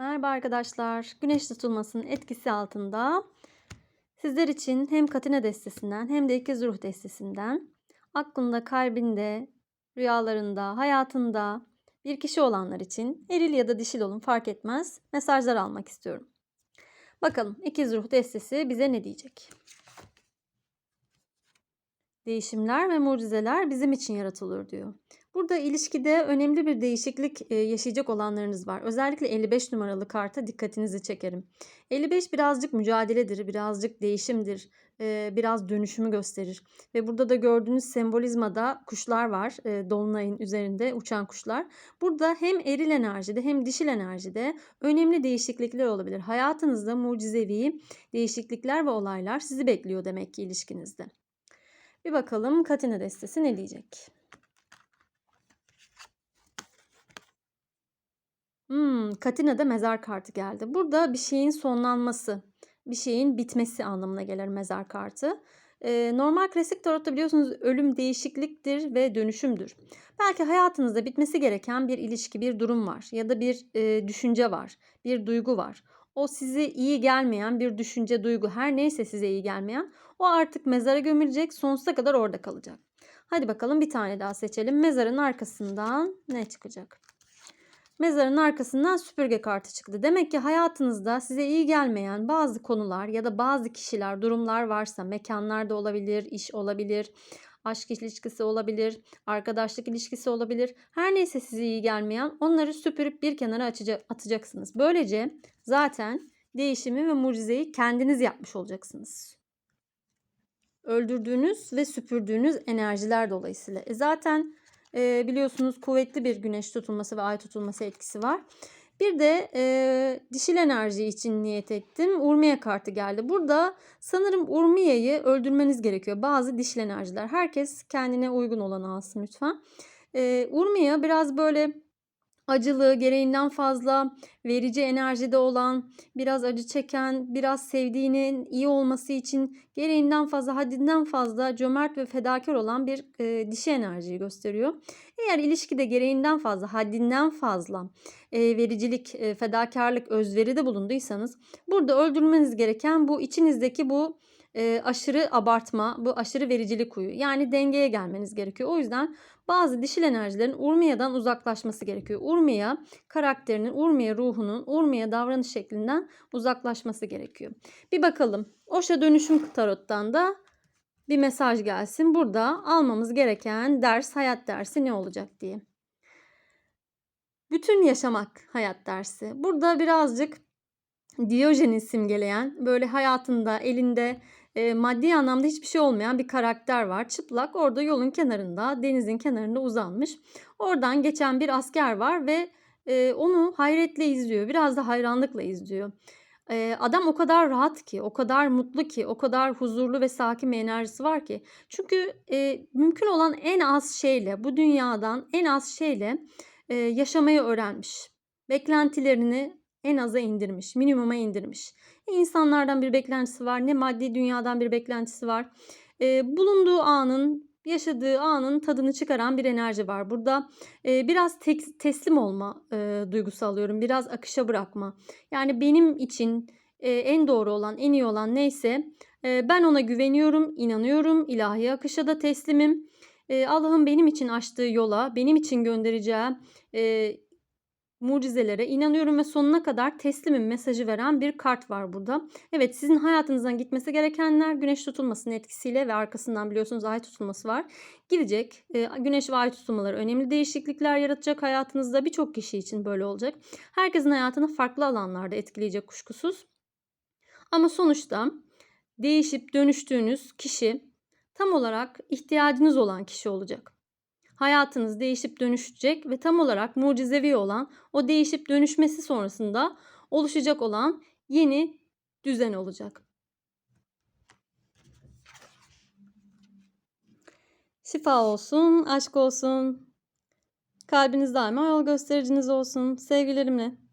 Merhaba arkadaşlar. Güneş tutulmasının etkisi altında sizler için hem Katina destesinden hem de İkiz Ruh destesinden aklında, kalbinde, rüyalarında, hayatında bir kişi olanlar için eril ya da dişil olun fark etmez mesajlar almak istiyorum. Bakalım İkiz Ruh destesi bize ne diyecek? Değişimler ve mucizeler bizim için yaratılır diyor. Burada ilişkide önemli bir değişiklik e, yaşayacak olanlarınız var. Özellikle 55 numaralı karta dikkatinizi çekerim. 55 birazcık mücadeledir, birazcık değişimdir, e, biraz dönüşümü gösterir. Ve burada da gördüğünüz sembolizmada kuşlar var. e, Dolunayın üzerinde uçan kuşlar. Burada hem eril enerjide hem dişil enerjide önemli değişiklikler olabilir. Hayatınızda mucizevi değişiklikler ve olaylar sizi bekliyor demek ki ilişkinizde. Bir bakalım Katina destesi ne diyecek? Hmm, Katina'da mezar kartı geldi. Burada bir şeyin sonlanması, bir şeyin bitmesi anlamına gelir mezar kartı. Ee, normal klasik tarotta biliyorsunuz ölüm değişikliktir ve dönüşümdür. Belki hayatınızda bitmesi gereken bir ilişki, bir durum var ya da bir e, düşünce var, bir duygu var. O size iyi gelmeyen bir düşünce, duygu her neyse size iyi gelmeyen o artık mezara gömülecek, sonsuza kadar orada kalacak. Hadi bakalım bir tane daha seçelim. Mezarın arkasından ne çıkacak? Mezarın arkasından süpürge kartı çıktı. Demek ki hayatınızda size iyi gelmeyen bazı konular ya da bazı kişiler, durumlar varsa mekanlar da olabilir, iş olabilir, aşk ilişkisi olabilir, arkadaşlık ilişkisi olabilir. Her neyse size iyi gelmeyen onları süpürüp bir kenara atacaksınız. Böylece zaten değişimi ve mucizeyi kendiniz yapmış olacaksınız. Öldürdüğünüz ve süpürdüğünüz enerjiler dolayısıyla. E zaten e, biliyorsunuz kuvvetli bir güneş tutulması ve ay tutulması etkisi var. Bir de e, dişil enerji için niyet ettim. Urmiye kartı geldi. Burada sanırım Urmiye'yi öldürmeniz gerekiyor. Bazı dişil enerjiler. Herkes kendine uygun olanı alsın lütfen. E, Urmiye biraz böyle acılı, gereğinden fazla verici enerjide olan, biraz acı çeken, biraz sevdiğinin iyi olması için gereğinden fazla, haddinden fazla cömert ve fedakar olan bir e, dişi enerjiyi gösteriyor. Eğer ilişkide gereğinden fazla, haddinden fazla e, vericilik, e, fedakarlık, özveride bulunduysanız burada öldürmeniz gereken bu içinizdeki bu e, aşırı abartma, bu aşırı vericilik huyu. Yani dengeye gelmeniz gerekiyor. O yüzden bazı dişil enerjilerin Urmiya'dan uzaklaşması gerekiyor. Urmiya karakterinin, Urmiya ruhunun, Urmiya davranış şeklinden uzaklaşması gerekiyor. Bir bakalım. Oşa dönüşüm tarottan da bir mesaj gelsin. Burada almamız gereken ders, hayat dersi ne olacak diye. Bütün yaşamak hayat dersi. Burada birazcık Diyojen'i simgeleyen, böyle hayatında, elinde e, maddi anlamda hiçbir şey olmayan bir karakter var. Çıplak orada yolun kenarında, denizin kenarında uzanmış. Oradan geçen bir asker var ve e, onu hayretle izliyor. Biraz da hayranlıkla izliyor. E, adam o kadar rahat ki, o kadar mutlu ki, o kadar huzurlu ve sakin bir enerjisi var ki. Çünkü e, mümkün olan en az şeyle, bu dünyadan en az şeyle e, yaşamayı öğrenmiş. Beklentilerini en aza indirmiş, minimuma indirmiş. Ne insanlardan bir beklentisi var, ne maddi dünyadan bir beklentisi var. E, bulunduğu anın, yaşadığı anın tadını çıkaran bir enerji var. Burada e, biraz tek, teslim olma e, duygusu alıyorum, biraz akışa bırakma. Yani benim için e, en doğru olan, en iyi olan neyse e, ben ona güveniyorum, inanıyorum, ilahi akışa da teslimim. E, Allah'ın benim için açtığı yola, benim için göndereceği mucizelere inanıyorum ve sonuna kadar teslimim mesajı veren bir kart var burada. Evet sizin hayatınızdan gitmesi gerekenler güneş tutulmasının etkisiyle ve arkasından biliyorsunuz ay tutulması var. Gidecek. E, güneş ve ay tutulmaları önemli değişiklikler yaratacak hayatınızda. Birçok kişi için böyle olacak. Herkesin hayatını farklı alanlarda etkileyecek kuşkusuz. Ama sonuçta değişip dönüştüğünüz kişi tam olarak ihtiyacınız olan kişi olacak hayatınız değişip dönüşecek ve tam olarak mucizevi olan o değişip dönüşmesi sonrasında oluşacak olan yeni düzen olacak. Şifa olsun, aşk olsun. Kalbiniz daima yol göstericiniz olsun. Sevgilerimle.